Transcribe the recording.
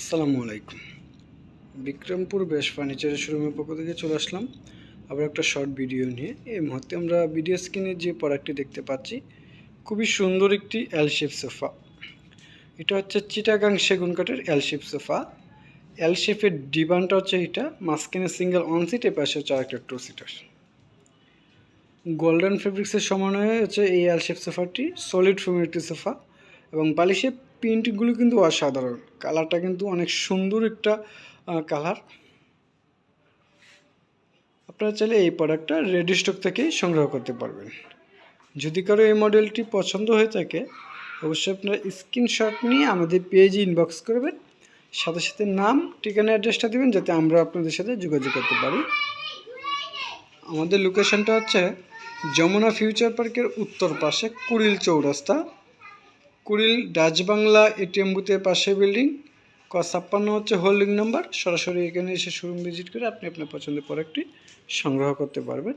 আসসালামু আলাইকুম। বিক্রমপুর বেশ ফার্নিচারের শোরুমের পক্ষ থেকে চলে আসলাম আবার একটা শর্ট ভিডিও নিয়ে। এই মুহূর্তে আমরা ভিডিও স্ক্রিনে যে প্রোডাক্টটি দেখতে পাচ্ছি, খুবই সুন্দর একটি এল শেপ সোফা। এটা হচ্ছে চিটাগাং সেগুন কাঠের এল শেপ সোফা। এল শেপের ডিবানটা হচ্ছে এটা, মাঝখানে সিঙ্গেল ওয়ান সিট এ পাশে হচ্ছে আরেকটা টু সিটার গোল্ডেন ফেব্রিক্সের সমন্বয়ে হচ্ছে এই এল শেপ সোফাটি সলিড ফোমের একটি সোফা এবং বালিশের প্রিন্টগুলো কিন্তু অসাধারণ। কালারটা কিন্তু অনেক সুন্দর একটা কালার। আপনারা চাইলে এই প্রোডাক্টটা রেডি স্টক থেকেই সংগ্রহ করতে পারবেন। যদি কারও এই মডেলটি পছন্দ হয়ে থাকে, অবশ্যই আপনারা স্ক্রিনশট নিয়ে আমাদের পেজে ইনবক্স করবেন। সাথে সাথে নাম, ঠিকানা অ্যাড্রেসটা দেবেন যাতে আমরা আপনাদের সাথে যোগাযোগ করতে পারি। আমাদের লোকেশনটা হচ্ছে যমুনা ফিউচার পার্কের উত্তর পাশে কুড়িল চৌরাস্তা। কুড়িল ডাচ বাংলা এটিএম বুথের পাশে বিল্ডিং। ক ছাপ্পান্ন হচ্ছে হোল্ডিং নাম্বার। সরাসরি এখানে এসে শোরুম ভিজিট করে আপনি আপনার পছন্দের প্রোডাক্টটি সংগ্রহ করতে পারবেন।